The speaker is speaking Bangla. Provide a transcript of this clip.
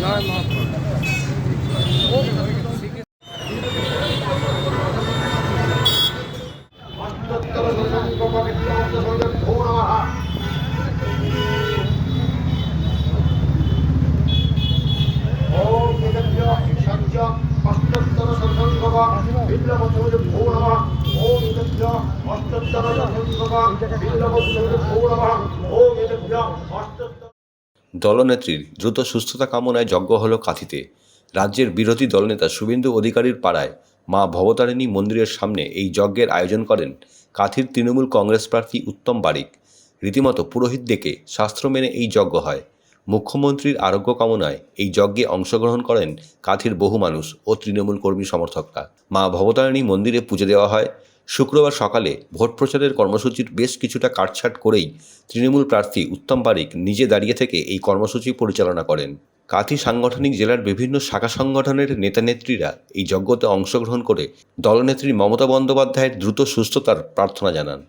জয় অষ্টোত্তর সর্বঙ্গম বিল্লবচৌর ভৌরম ওম এদেভ্য অষ্টোত্তর সর্বঙ্গম বিল্লবচৌর ভৌরম ওম এদেভ্য অষ্টোত্তর দলনেত্রীর দ্রুত সুস্থতা কামনায় যজ্ঞ হল কাঁথিতে। রাজ্যের বিরোধী দলনেতা শুভেন্দু অধিকারীর পাড়ায় মা ভবতারিণী মন্দিরের সামনে এই যজ্ঞের আয়োজন করেন কাঁথির তৃণমূল কংগ্রেস প্রার্থী উত্তম বারিক। রীতিমতো পুরোহিত ডেকে শাস্ত্র মেনে এই যজ্ঞ হয়। মুখ্যমন্ত্রীর আরোগ্য কামনায় এই যজ্ঞে অংশগ্রহণ করেন কাঁথির বহু মানুষ ও তৃণমূল কর্মী সমর্থকরা। মা ভবতারিণী মন্দিরে পুজো দেওয়া হয়। শুক্রবার সকালে ভোট প্রচারের কর্মসূচির বেশ কিছুটা কাটছাট করেই তৃণমূল প্রার্থী উত্তম বারিক নিজে দাঁড়িয়ে থেকে এই কর্মসূচি পরিচালনা করেন। কাঁথি সাংগঠনিক জেলার বিভিন্ন শাখা সংগঠনের নেতানেত্রীরা এই যজ্ঞতে অংশগ্রহণ করে দলনেত্রী মমতা বন্দ্যোপাধ্যায়ের দ্রুত সুস্থতার প্রার্থনা জানান।